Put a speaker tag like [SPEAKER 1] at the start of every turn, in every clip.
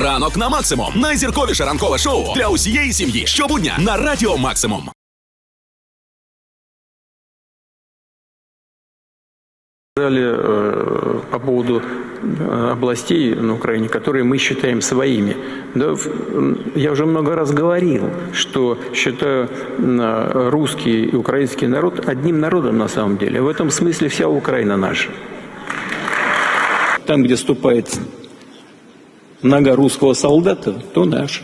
[SPEAKER 1] Ранок на максимум. Найзірковіше ранкове шоу для усієї сім'ї. Щобудня на Радіо Максимум.
[SPEAKER 2] сказали э, по поводу э, областей на Украине, которые мы считаем своими. Да, в- м, я уже много раз говорил, что считаю м, русский и украинский народ одним народом на самом деле. В этом смысле вся Украина наша. Там, где ступает нога русского солдата, то наша.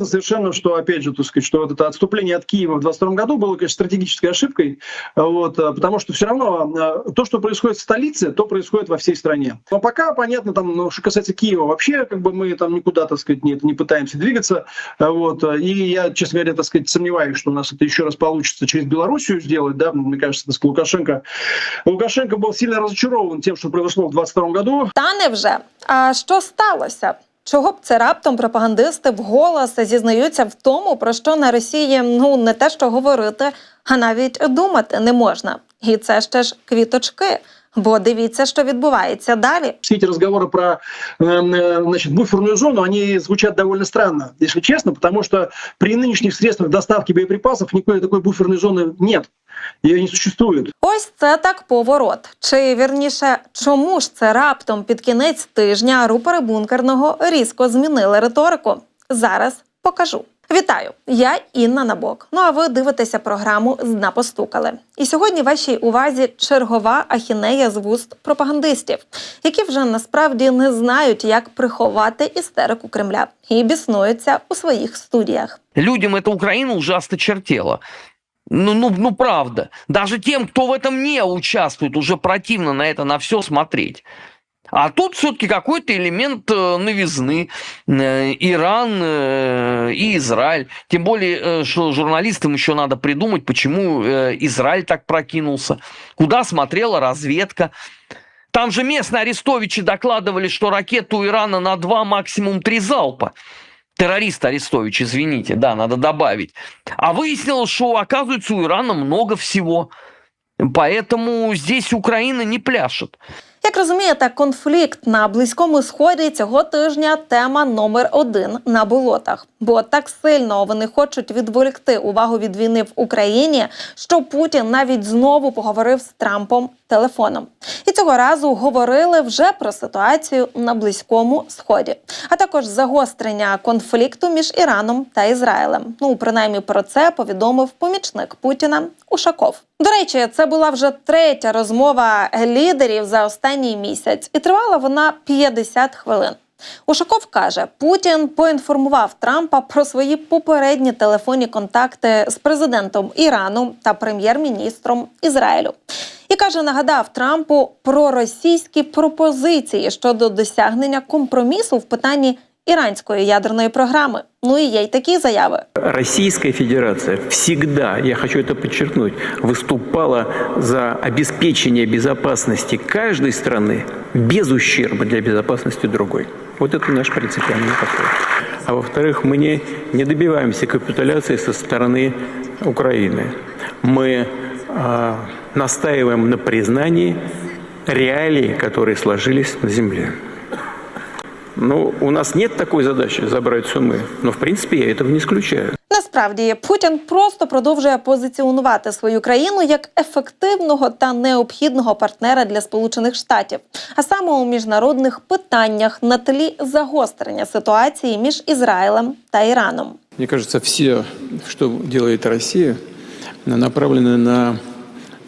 [SPEAKER 3] Совершенно, что, опять же, так сказать, что вот это отступление от Киева в 22 году было, конечно, стратегической ошибкой, вот, а, потому что все равно а, то, что происходит в столице, то происходит во всей стране. Но пока, понятно, там, ну, что касается Киева, вообще, как бы мы там никуда, так сказать, не, не пытаемся двигаться, а, вот, и я, честно говоря, так сказать, сомневаюсь, что у нас это еще раз получится через Белоруссию сделать, да, мне кажется, так сказать, Лукашенко, Лукашенко был сильно разочарован тем, что произошло в 22 году,
[SPEAKER 4] Та невже? А що сталося? Чого б це раптом пропагандисти вголос зізнаються в тому, про що на Росії ну не те, що говорити, а навіть думати не можна. І це ще ж квіточки. Бо дивіться, що відбувається далі.
[SPEAKER 3] все эти разговоры про э, э, значит, буферную зону, они звучат довольно странно, если честно, потому что при нынешних средствах доставки боеприпасов никакой такой буферной зоны нет. Ее не существует.
[SPEAKER 4] Ось це так поворот. Чи вірніше, чому ж це раптом під кінець тижня рупори бункерного різко змінили риторику? Зараз покажу. Вітаю! Я Інна Набок. Ну а ви дивитеся програму «Зна постукали». І сьогодні вашій увазі чергова ахінея з вуст пропагандистів, які вже насправді не знають, як приховати істерику Кремля і біснуються у своїх студіях.
[SPEAKER 5] Людям эта Украина уже осточертела. Ну, ну, ну, правда. Даже тем, кто в этом не участвует, уже противно на это, на все смотреть. А тут все-таки какой-то элемент э, новизны. Э, Иран э, и Израиль. Тем более, что журналистам еще надо придумать, почему Израиль так прокинулся. Куда смотрела разведка. Там же местные арестовичи докладывали, что ракету Ирана на два, максимум три залпа. Террорист Арестович, извините, да, надо добавить. А выяснилось, что, оказывается, у Ирана много всего. Поэтому здесь Украина не пляшет.
[SPEAKER 4] Як розумієте, конфлікт на близькому сході цього тижня тема номер один на болотах. Бо так сильно вони хочуть відволікти увагу від війни в Україні, що Путін навіть знову поговорив з Трампом телефоном. І цього разу говорили вже про ситуацію на близькому сході, а також загострення конфлікту між Іраном та Ізраїлем. Ну принаймні про це повідомив помічник Путіна Ушаков. До речі, це була вже третя розмова лідерів за останній місяць, і тривала вона 50 хвилин. Ушаков каже, Путін поінформував Трампа про свої попередні телефонні контакти з президентом Ірану та прем'єр-міністром Ізраїлю І каже, нагадав Трампу про російські пропозиції щодо досягнення компромісу в питанні іранської ядерної програми. Ну і є й такі заяви.
[SPEAKER 2] Российская Федерация всегда, я хочу это подчеркнуть, выступала за обеспечение безопасности каждой страны без ущерба для безопасности другой. Вот это наш принципиальный подход. А во-вторых, мы не, не добиваемся капитуляции со стороны Украины. Мы а, настаиваем на признании реалий, которые сложились на земле. Ну, у нас нет такой задачи забрать суммы, но в принципе я этого не исключаю.
[SPEAKER 4] Насправді Путін просто продовжує позиціонувати свою країну як ефективного та необхідного партнера для Сполучених Штатів, а саме у міжнародних питаннях на тлі загострення ситуації між Ізраїлем та Іраном.
[SPEAKER 2] Мне кажется, все, что делает Россия, направлены на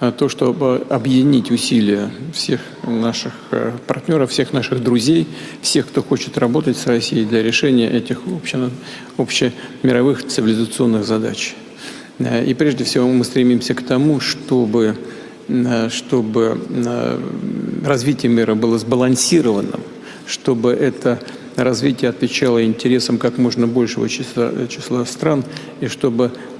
[SPEAKER 2] а, то, чтобы объединить усилия всех наших э, партнеров, всех наших друзей, всех, кто хочет работать с Россией для решения этих обще- общемировых цивилизационных задач. Э, И прежде всего мы стремимся к тому, чтобы, э, чтобы э, развитие мира было сбалансированным, чтобы это развитие отвечало интересам как можно большего числа, числа стран, и чтобы э,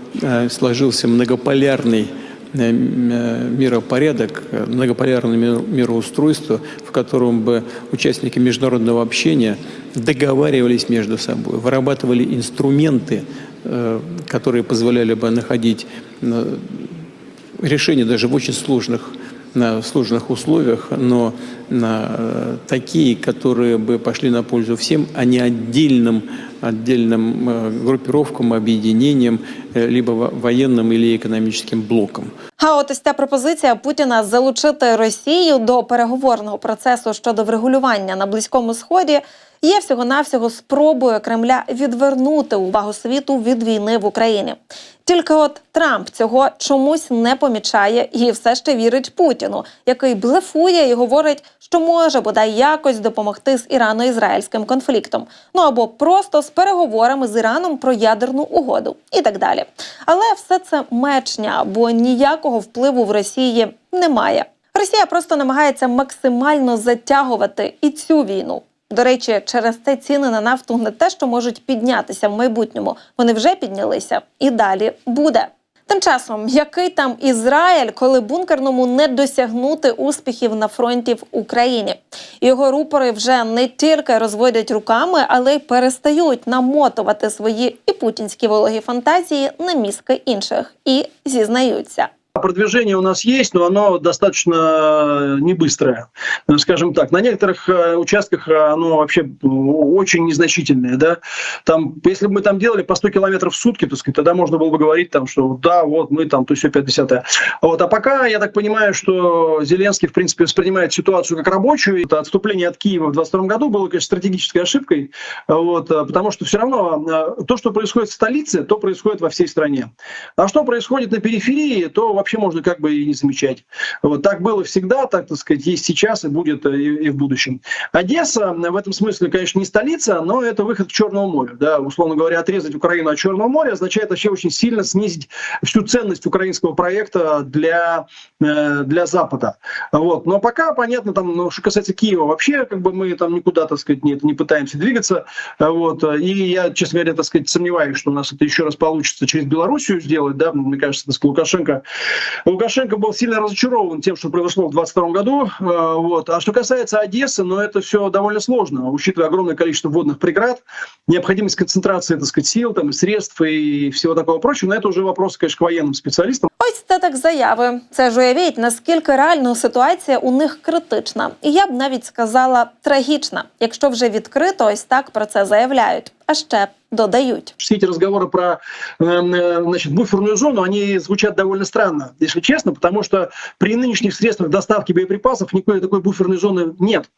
[SPEAKER 2] сложился многополярный э, э, миропорядок, э, многополярное ми- мироустройство, в котором бы участники международного общения договаривались между собой, вырабатывали инструменты, э, которые позволяли бы находить э, решения даже в очень сложных на сложных условиях, но на э, такие, которые бы пошли на пользу всем, а не отдельным, отдельным э, группировкам, объединениям, э, либо во- военным или экономическим блокам.
[SPEAKER 4] А от ось ця пропозиція Путіна залучити Росію до переговорного процесу щодо врегулювання на близькому сході є всього навсього спробою Кремля відвернути увагу світу від війни в Україні. Тільки от Трамп цього чомусь не помічає і все ще вірить Путіну, який блефує і говорить, що може бодай якось допомогти з ірано-ізраїльським конфліктом. Ну або просто з переговорами з Іраном про ядерну угоду і так далі. Але все це мечня, бо ніякого впливу в Росії немає. Росія просто намагається максимально затягувати і цю війну. До речі, через це ціни на нафту не те, що можуть піднятися в майбутньому. Вони вже піднялися і далі буде. Тим часом, який там Ізраїль, коли бункерному не досягнути успіхів на фронті в Україні? Його рупори вже не тільки розводять руками, але й перестають намотувати свої і путінські вологі фантазії на мізки інших і зізнаються.
[SPEAKER 3] Продвижение у нас есть, но оно достаточно не быстрое, скажем так. На некоторых э, участках э, оно вообще очень незначительное, да. Там, если бы мы там делали по 100 километров в сутки, так сказать, тогда можно было бы говорить там, что да, вот мы там, то все 50 Вот, а пока я так понимаю, что Зеленский, в принципе, воспринимает ситуацию как рабочую. Это отступление от Киева в 22 году было, конечно, стратегической ошибкой, вот, э, потому что все равно э, то, что происходит в столице, то происходит во всей стране. А что происходит на периферии, то вообще можно как бы и не замечать. Вот так было всегда, так, так сказать, есть сейчас и будет э, и, и в будущем. Одесса в этом смысле, конечно, не столица, но это выход к Черному морю. Да, условно говоря, отрезать Украину от Черного моря означает вообще очень сильно снизить всю ценность украинского проекта для, э, для Запада. Вот. Но пока, понятно, там, ну, что касается Киева, вообще как бы мы там никуда, так сказать, не, не пытаемся двигаться. Вот. И я, честно говоря, так сказать, сомневаюсь, что у нас это еще раз получится через Белоруссию сделать. Да? Мне кажется, так сказать, Лукашенко Лукашенко был сильно разочарован тем, что произошло в 2022 году. Э, Вот. А что касается Одессы, ну это все довольно сложно, учитывая огромное количество водных преград, необходимость концентрации, так сказать, сил, там, средств и всего такого прочего. Но это уже вопрос, конечно, к военным специалистам.
[SPEAKER 4] Ось це так заяви. Це ж уявіть, наскільки реально ситуація у них критична, і я б навіть сказала трагічна, якщо вже відкрито ось так про це заявляють, а ще додають.
[SPEAKER 3] Все эти разговоры про э, э, значит, буферную зону, они звучат довольно странно, если честно, потому что при нынешних средствах доставки боеприпасов никакой такой буферной зоны нет.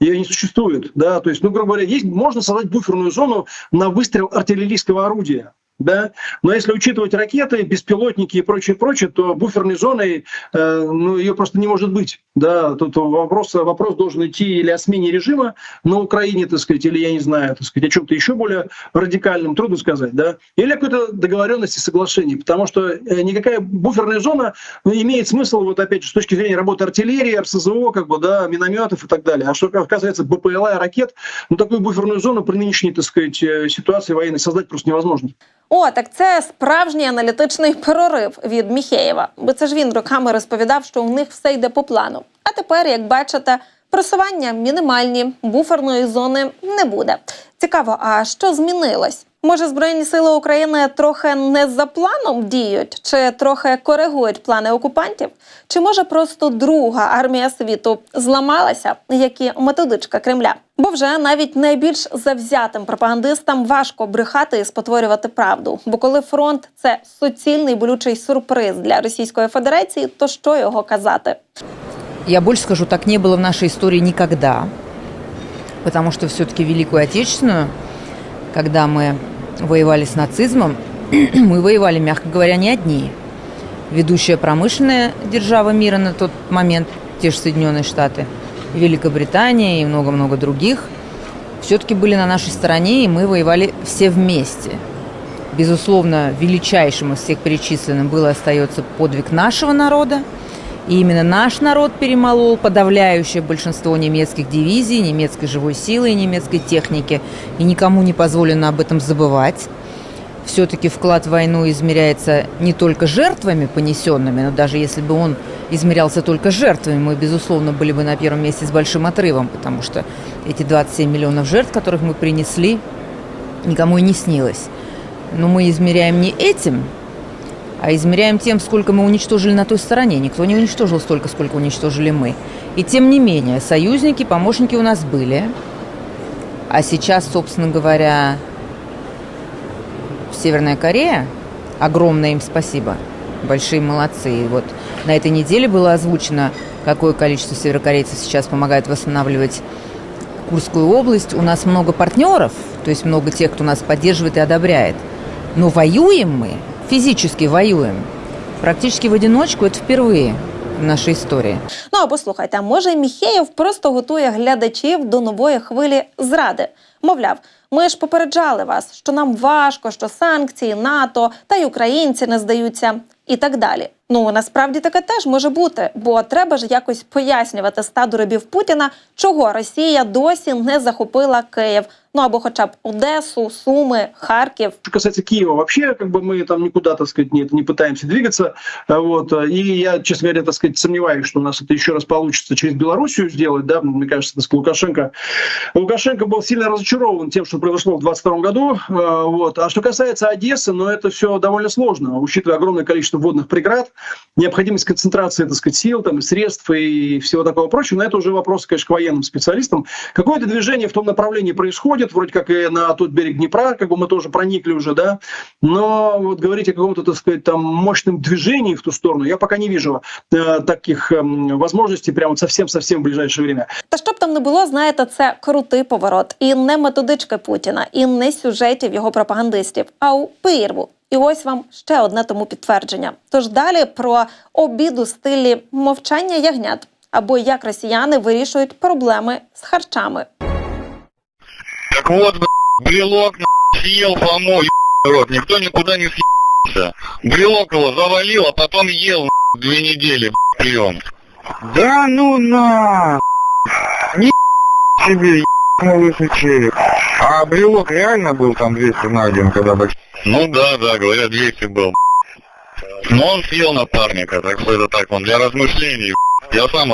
[SPEAKER 3] Ее не существует. Да? То есть, ну, грубо говоря, есть, можно создать буферную зону на выстрел артиллерийского орудия. Да? Но если учитывать ракеты, беспилотники и прочее, прочее, то буферной зоной э, ну, ее просто не может быть. Да? Тут вопрос, вопрос должен идти или о смене режима на Украине, так сказать, или я не знаю, так сказать, о чем-то еще более радикальном, трудно сказать, да, или о какой-то договоренности, соглашении, потому что э, никакая буферная зона ну, имеет смысл, вот опять же, с точки зрения работы артиллерии, РСЗО, как бы, да, минометов и так далее. А что касается БПЛА и ракет, ну, такую буферную зону при нынешней, так сказать, э, ситуации военной создать просто невозможно.
[SPEAKER 4] О, так це справжній аналітичний прорив від Міхеєва, бо це ж він роками розповідав, що у них все йде по плану. А тепер, як бачите, просування мінімальні, буферної зони не буде. Цікаво, а що змінилось? Може, Збройні сили України трохи не за планом діють, чи трохи коригують плани окупантів? Чи може просто друга армія світу зламалася, як і методичка Кремля? Бо вже навіть найбільш завзятим пропагандистам важко брехати і спотворювати правду. Бо коли фронт це суцільний болючий сюрприз для Російської Федерації, то що його казати?
[SPEAKER 6] Я больше скажу, так не было в нашей истории никогда, потому что все-таки Великую Отечественную, когда мы воевали с нацизмом, мы воевали, мягко говоря, не одни. Ведущая промышленная держава мира на тот момент, те же Соединенные Штаты, Великобритания и много-много других, все-таки были на нашей стороне, и мы воевали все вместе. Безусловно, величайшим из всех перечисленным был и остается подвиг нашего народа. И именно наш народ перемолол подавляющее большинство немецких дивизий, немецкой живой силы и немецкой техники. И никому не позволено об этом забывать. Все-таки вклад в войну измеряется не только жертвами понесенными, но даже если бы он измерялся только жертвами, мы, безусловно, были бы на первом месте с большим отрывом, потому что эти 27 миллионов жертв, которых мы принесли, никому и не снилось. Но мы измеряем не этим, а измеряем тем, сколько мы уничтожили на той стороне. Никто не уничтожил столько, сколько уничтожили мы. И тем не менее, союзники, помощники у нас были. А сейчас, собственно говоря, Северная Корея, огромное им спасибо, большие молодцы. И вот на этой неделе было озвучено, какое количество северокорейцев сейчас помогает восстанавливать Курскую область. У нас много партнеров, то есть много тех, кто нас поддерживает и одобряет. Но воюем мы, физически воюем, практически в одиночку, это впервые в нашей истории.
[SPEAKER 4] Ну або слухайте, а може Міхеєв просто готує глядачів до нової хвилі зради. Мовляв, ми ж попереджали вас, що нам важко, що санкції, НАТО та й українці не здаються, і так далі. Ну насправді таке теж може бути, бо треба ж якось пояснювати стаду рабів Путіна, чого Росія досі не захопила Київ. Ну або хоча б Одесу, Суми, Харків.
[SPEAKER 3] Что касается Киева, вообще как бы мы там никуда, так сказать, не, не пытаемся двигаться. А Вот. И я, честно говоря, так сказать, сомневаюсь, что у нас это еще раз получится через Белоруссию сделать. Да? Мне кажется, так сказать, Лукашенко, Лукашенко был сильно разочарован тем, что произошло в 2022 году. А, Вот. А что касается Одессы, ну это все довольно сложно, учитывая огромное количество водных преград, необходимость концентрации, так сказать, сил, там, средств и всего такого прочего. Но это уже вопрос, конечно, к военным специалистам. Какое-то движение в том направлении происходит, вроде как и на тот берег Днепра, как бы мы тоже проникли уже, да, но вот говорить о каком-то, так сказать, там мощном движении в ту сторону, я пока не вижу э, таких э, возможностей прямо вот совсем-совсем в ближайшее время.
[SPEAKER 4] Та щоб там не було, знаєте, це крутий поворот. І не методички Путіна, і не сюжетів його пропагандистів, а у прірву. І ось вам ще одне тому підтвердження. Тож далі про обід у стилі мовчання ягнят або як росіяни вирішують проблеми з харчами.
[SPEAKER 7] Так вот, брелок съел ебаный рот, никто никуда не съебался. Брелок его завалил, а потом ел две недели прием.
[SPEAKER 8] Да ну на! Не себе лысый череп. А брелок реально был там 200 на один, когда бы...
[SPEAKER 7] Ну да, да, говорят, 200 был. Но он съел напарника, так что это так, он для размышлений. Я сам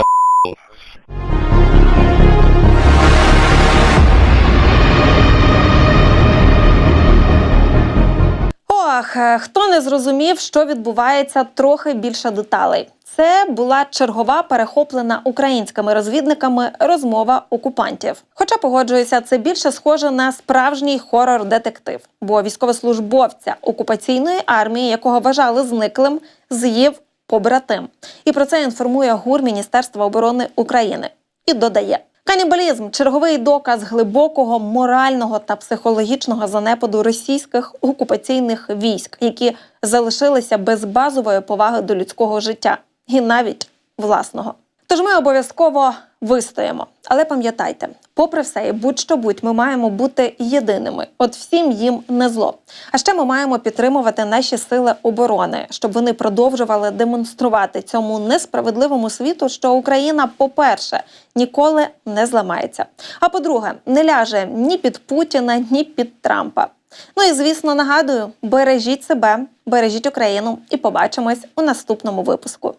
[SPEAKER 7] охуел.
[SPEAKER 4] Е, хто не зрозумів, що відбувається, трохи більше деталей. Це була чергова перехоплена українськими розвідниками розмова окупантів. Хоча погоджуюся, це більше схоже на справжній хорор-детектив, бо військовослужбовця окупаційної армії, якого вважали зниклим, з'їв побратим. І про це інформує ГУР Міністерства оборони України і додає. Канібалізм черговий доказ глибокого морального та психологічного занепаду російських окупаційних військ, які залишилися без базової поваги до людського життя і навіть власного. Тож ми обов'язково вистоїмо. Але пам'ятайте, попри все, і будь-що будь, ми маємо бути єдиними. От всім їм не зло. А ще ми маємо підтримувати наші сили оборони, щоб вони продовжували демонструвати цьому несправедливому світу, що Україна, по-перше, ніколи не зламається. А по-друге, не ляже ні під Путіна, ні під Трампа. Ну і звісно, нагадую: бережіть себе, бережіть Україну і побачимось у наступному випуску.